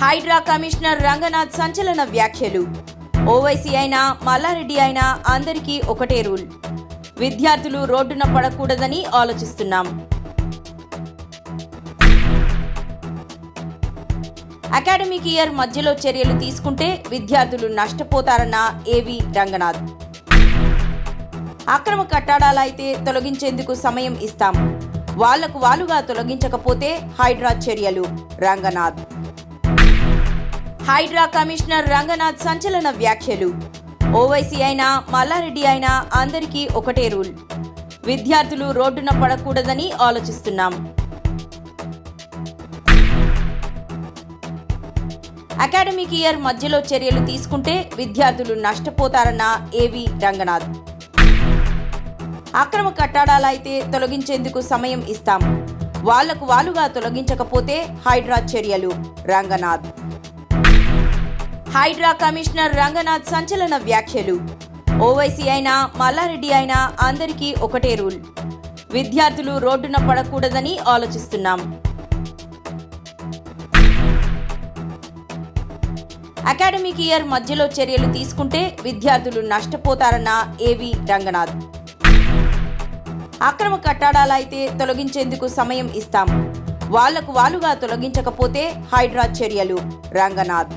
Hydraa commissioner Ranganath సంచలన వ్యాఖ్యలు. ఓవైసీ అయినా మల్లారెడ్డి అయినా అందరికీ ఒకటే రూల్. విద్యార్థులు రోడ్డున పడకూడదని ఆలోచిస్తున్నాం. అకాడమిక్ ఇయర్ మధ్యలో చర్యలు తీసుకుంటే విద్యార్థులు నష్టపోతారన్న ఏవి రంగనాథ్. అక్రమ కట్టడాలైతే తొలగించేందుకు సమయం ఇస్తాం. వాళ్ళకు వాలుగా తొలగించకపోతే హైడ్రా చర్యలు రంగనాథ్. హైడ్రా కమిషనర్ రంగనాథ్ సంచలన వ్యాఖ్యలు. ఓవైసీ అయినా మల్లారెడ్డి అయినా అందరికీ ఒకటే రూల్. విద్యార్థులు రోడ్డున పడకూడదని ఆలోచిస్తున్నాం. అకాడమిక్ ఇయర్ మధ్యలో చర్యలు తీసుకుంటే విద్యార్థులు నష్టపోతారన్న ఏవి రంగనాథ్. అక్రమ కట్టడాలైతే తొలగించేందుకు సమయం ఇస్తాం. వాళ్ళకు వాలుగా తొలగించకపోతే హైడ్రా చర్యలు రంగనాథ్. హైడ్రా కమిషనర్ రంగనాథ్ సంచలన వ్యాఖ్యలు. ఓవైసీ అయినా మల్లారెడ్డి అయినా అందరికీ ఒకటే రూల్. విద్యార్థులు రోడ్డున పడకూడదని ఆలోచిస్తున్నాం. అకాడమిక్ ఇయర్ మధ్యలో చర్యలు తీసుకుంటే విద్యార్థులు నష్టపోతారన్న ఏవి రంగనాథ్. అక్రమ కట్టాడాలైతే తొలగించేందుకు సమయం ఇస్తాం. వాళ్ళకు వాలుగా తొలగించకపోతే హైడ్రా చర్యలు రంగనాథ్.